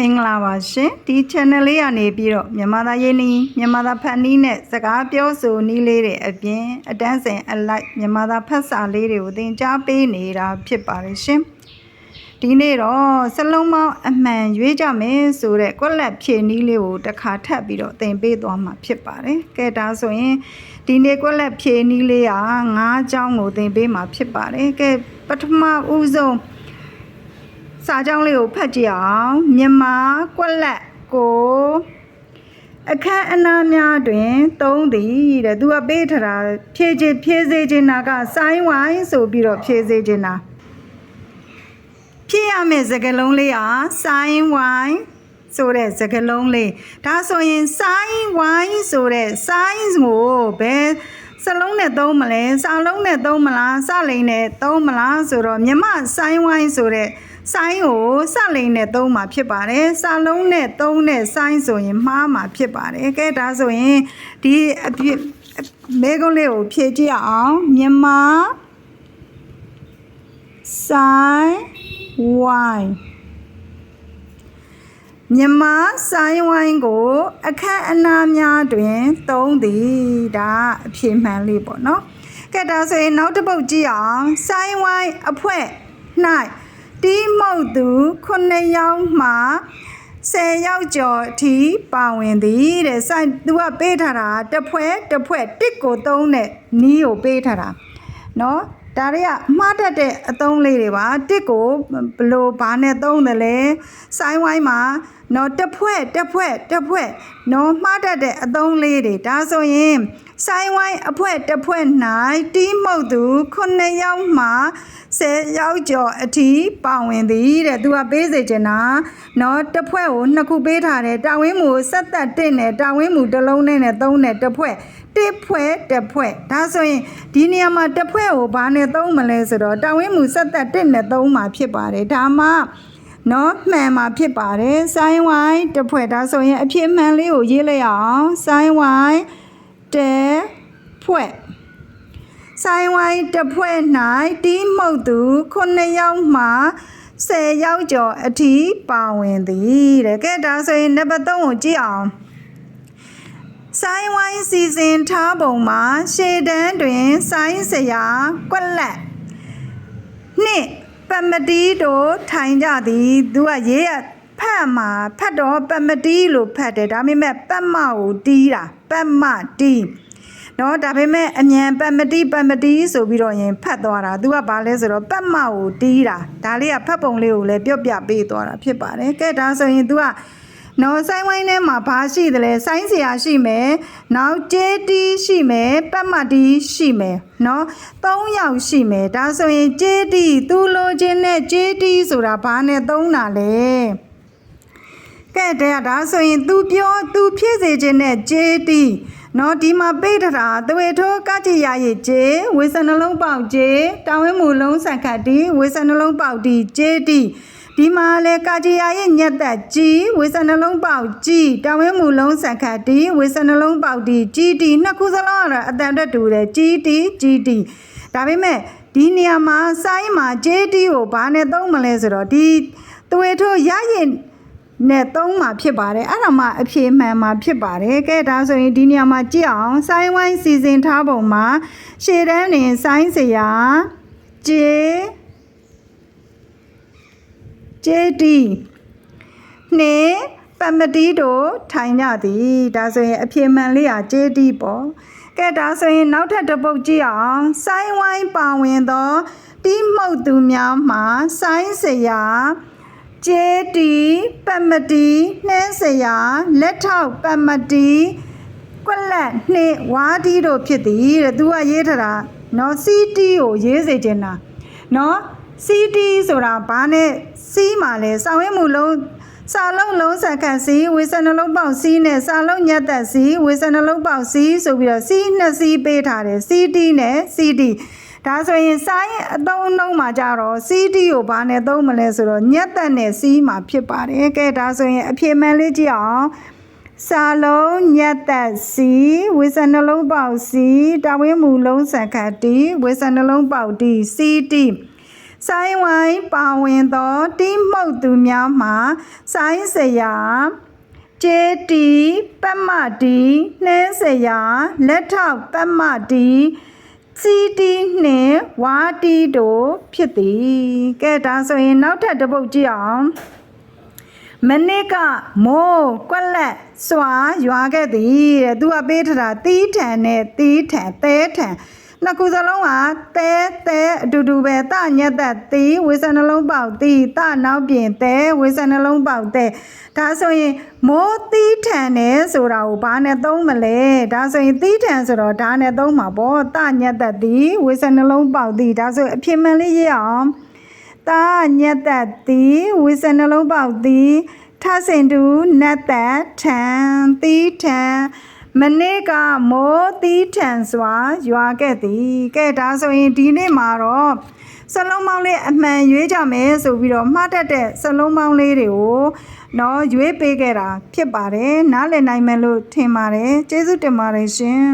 မင်္ဂလာပါရှင်ဒီ channel လေးကနေပြီးတော့မြန်မာသားရေးနည်းမြန်မာသားဖတ်နည်းနဲ့စကားပြောဆိုနည်းလေးတွေအပြင်အတန်းစင်အလိုက်မြန်မာသားဖတ်စာလေးတွေကိုသင်ကြားပေးနေတာဖြစ်ပါတယ်ရှင်ဒီနေ့တော့စလုံးမောင်းအမှန်ရွေးကြမယ်ဆိုတဲ့ကွက်လက်ဖြည့်နည်းလေးကိုတစ်ခါထပ်ပြီးတော့သင်ပေးသွားမှာဖြစ်ပါတယ်ကဲဒါဆိုရင်ဒီနေ့ကွက်လက်ဖြည့်နည်းလေးက၅အကြောင်းကိုသင်ပေးမှာဖြစ်ပါတယ်ကဲပထမဦးဆုံး စာကြောင်းလေးကိုဖတ်ကြည့်အောင်မြန်မာကွက်လက်ကိုအခန်းအနားများတွင်သုံးသည်တဲ့သူကပေးထတာဖြည့်ချင်ဖြည့်စေချင်တာကဆိုင်းဝိုင်းဆိုပြီးတော့ဖြည့်စေချင်တာဖြည့်ရမယ့်စကားလုံးလေးဟာဆိုင်းဝိုင်းဆိုတဲ့စကားလုံးလေးဒါဆိုရင်ဆိုင်းဝိုင်းဆိုတဲ့ sign ကိုဘယ် စလုံးနဲ့သုံးမလဲစာလုံးနဲ့သုံးမလားစလိန်နဲ့သုံးမလားဆိုတော့မြမဆိုင်းဝိုင်းဆိုတဲ့ဆိုင်းကိုစလိန်နဲ့သုံးမှာဖြစ်ပါတယ်စာလုံးနဲ့သုံးတဲ့ဆိုင်းဆိုရင်မှားမှာဖြစ်ပါတယ်ကဲဒါဆိုရင်ဒီအဖြစ်မဲကုန်းလေးကိုဖြည့်ကြည့်အောင်မြန်မာဆိုင်းဝိုင်း မြမဆိုင်ဝိုင်းကိုအခက်အနားများတွင် သုံးသည်ဒါအဖြေမှန်လေးပေါ့နော်ကဲဒါဆိုရင်နောက်တစ်ပုတ်ကြည့်အောင်ဆိုင်ဝိုင်းအဖွဲ့၌တီးမုတ်သူ9ယောက်မှ10ယောက်ကျော်အထိပါဝင်သည်တဲ့ဆိုင်သူကပေးထားတာတစ်ဖွဲတစ်ဖွဲတစ်ကိုသုံးတဲ့နီးကိုပေးထားတာနော် ဒါတွေကမှားတတ်တဲ့အသုံးလေးတွေပါတစ်ကိုဘလို့ဘာနဲ့သုံးတယ်လဲဆိုင်းဝိုင်းမှာနော်တစ်ဖွဲ့တစ်ဖွဲ့တစ်ဖွဲ့နော်မှားတတ်တဲ့အသုံးလေးတွေဒါဆိုရင်ဆိုင်းဝိုင်းအဖွဲတစ်ဖွဲ့၌တီးမှုတ်သူ9ယောက်မှ10ယောက်ကျော်အထိပါဝင်သည်တဲ့သူကပေးစေချင်တာနော်တစ်ဖွဲ့ကိုနှစ်ခုပေးထားတယ်တာဝင်းမူကိုဆက်သက်တစ်နဲ့တာဝင်းမူတစ်လုံးနဲ့နဲ့သုံးနဲ့တစ်ဖွဲ့ တစ်ဖွဲ့တစ်ဖွဲ့ဒါဆိုရင်ဒီနေရာမှာတစ်ဖွဲ့ကိုဘာနဲ့သုံးမလဲဆိုတော့တာဝင်းမူဆက်သက်တစ်နဲ့သုံးမှာဖြစ်ပါတယ်ဒါမှနော်မှန်မှာဖြစ်ပါတယ်ဆိုင်းဝိုင်းတစ်ဖွဲ့ဒါဆိုရင်အဖြစ်မှန်လေးကိုရေးလိုက်အောင်ဆိုင်းဝိုင်းတစ်ဖွဲ့ဆိုင်ဝိုင်းတစ်ဖွဲ့၌တီးမှုတ်သူ9ယောက်မှ10ယောက်ကျော်အထိပါဝင်သည်တဲ့ကဲဒါဆိုရင်နံပါတ်3ကိုကြည့်အောင် ဆိုင်ဝိုင်းစီစဉ်ထားပုံမှာရှေတန်းတွင်ဆိုင်းစရာကွက်လက်နှစ်ပမတီတို့ထိုင်ကြသည်သူကရေးရဖတ်မှာဖတ်တော့ပမတီလို့ဖတ်တယ်ဒါပေမဲ့ပတ်မကိုတီးတာပတ်မတီးနော်ဒါပေမဲ့အမြန်ပတ်မတိပတ်မတိဆိုပြီးတော့ရင်ဖတ်သွားတာသူကဘာလဲဆိုတော့ပတ်မကိုတီးတာဒါလေးကဖတ်ပုံလေးကိုလည်းပြော့ပြပေးသွားတာဖြစ်ပါတယ်ကဲဒါဆိုရင် तू က နော်ဆိုင်းဝိုင်းထဲမှာဘာရှိသလဲဆိုင်းစရာရှိမယ်နောက်ကျေးတီးရှိမယ်ပတ်မတီးရှိမယ်နော်၃ယောက်ရှိမယ်ဒါဆိုရင်ကျေးတီးသူလိုချင်တဲ့ကျေးတီးဆိုတာဘာနဲ့သုံးတာလဲကဲတဲ့ဒါဆိုရင် तू ပြော तू ဖြည့်စေခြင်းနဲ့ဂျေတီ နော်ဒီမှာပိတ်ထတာသွေထိုးကကြည်ရရဲ့ဂျေဝေစနှလုံးပေါက်ဂျေတာဝင်းမူလုံးဆန်ခတ်တီဝေစနှလုံးပေါက်တီဂျေတီဒီမှာလေကာကြည်ရရဲ့ညက်သက်ကြီးဝေစနှလုံးပေါက်ကြီးတာဝင်းမူလုံးဆန်ခတ်တီဝေစနှလုံးပေါက်တီကြီးတီနှစ်ခုစလုံးကတော့အတန်တက်တူတယ်ကြီးတီကြီးတီဒါပေမဲ့ဒီနေရာမှာစိုင်းမှာဂျေတီကိုဘာနဲ့သုံးမလဲဆိုတော့ဒီသွေထိုးရရဲ့ နဲ့သုံးမှာဖြစ်ပါတယ်အဲ့ဒါမှအဖြေမှန်မှာဖြစ်ပါတယ်ကဲဒါဆိုရင်ဒီနေရာမှာကြည့်အောင်ဆိုင်းဝိုင်းစီစဉ်ထားပုံမှာရှေ့တန်းတွင်ဆိုင်းစရာကျေကျေတီနှင့်ပမတီတို့ထိုင်ကြသည်ဒါဆိုရင်အဖြေမှန်လေးဟာကျေတီပေါ့ကဲဒါဆိုရင်နောက်ထပ်တစ်ပုတ်ကြည့်အောင်ဆိုင်းဝိုင်းပါဝင်သောတီးမှုတ်သူများမှာဆိုင်းစရာ ကျေတီပမတီနှင်းစရာလက်ထောက်ပမတီကွက်လက်နှင်းဝါဒီတို့ဖြစ်သည်တဲ့သူကရေးထားတာနော်စီတီကိုရေးစေချင်တာနော်စီတီဆိုတာဘာနဲ့စီးမှာလဲစောင်းဝဲမှုလုံးစာလုံးလုံးစက္ကန့်စီဝေစနှလုံးပေါက်စီနဲ့စာလုံးညက်သက်စီဝေစနှလုံးပေါက်စီဆိုပြီးတော့စီနှစ်စီပေးထားတယ်စီတီနဲ့စီတီ ဒါဆိုရင်စိုင်းအသုံးအနှုံးမှာကြတော့ CD ကိုဘာနဲ့သုံးမလဲဆိုတော့ညက်သက်နဲ့စီးမှာဖြစ်ပါတယ်ကဲဒါဆိုရင်အဖြေမှန်လေးကြည့်အောင်စာလုံးညက်သက်စီဝေစနှလုံးပေါက်စီတာဝင်းမူလုံးစံခတ်တီဝေစနှလုံးပေါက်တီ CD ဆိုင်းဝိုင်းပါဝင်သောတိမှုတ်သူများမှာဆိုင်းစရာကျေတီပတ်မတီနှဲစရာလက်ထောက်ပတ်မတီ စီတီနှင့်ဝါတီတို့ဖြစ်သည်ကဲဒါဆိုရင်နောက်ထပ်တစ်ပုတ်ကြည့်အောင်မနစ်ကမိုးကွက်လက်စွာရွာခဲ့သည်တဲ့သူကပေးထတာတီးထန်နဲ့တီးထန်သဲထန်နှစ်ခုစလုံးကသဲသဲအတူတူပဲတညက်သက်တီးဝေစနှလုံးပေါက်တီးတနောက်ပြင်သဲဝေစနှလုံးပေါက်တဲ့ဒါဆိုရင်မိုးတီး ထန်တယ်ဆိုတာကိုဘာနဲ့သုံးမလဲဒါဆိုရင်တီးထန်ဆိုတော့ဒါနဲ့သုံးမှာပေါ့တညက်သက်တီးဝေစနှလုံးပေါက်တီးဒါဆိုအဖြစ်မှန်လေးရေးအောင်တာညက်သက်သည်ဝိစနှလုံးပေါက်သည်ထဆင်တူနတ်သက်ထံသီးထံမနေ့ကမိုးသီးထံစွာရွာခဲ့သည်ကဲဒါဆိုရင်ဒီနေ့မှာတော့ စလုံးပေါင်းလေးအမှန်ရွေးကြမယ်ဆိုပြီးတော့မှားတတ်တဲ့စလုံးပေါင်းလေးတွေကိုတော့ရွေးပေးခဲ့တာဖြစ်ပါတယ်နားလည်နိုင်မယ်လို့ထင်ပါတယ်ကျေးဇူးတင်ပါတယ်ရှင်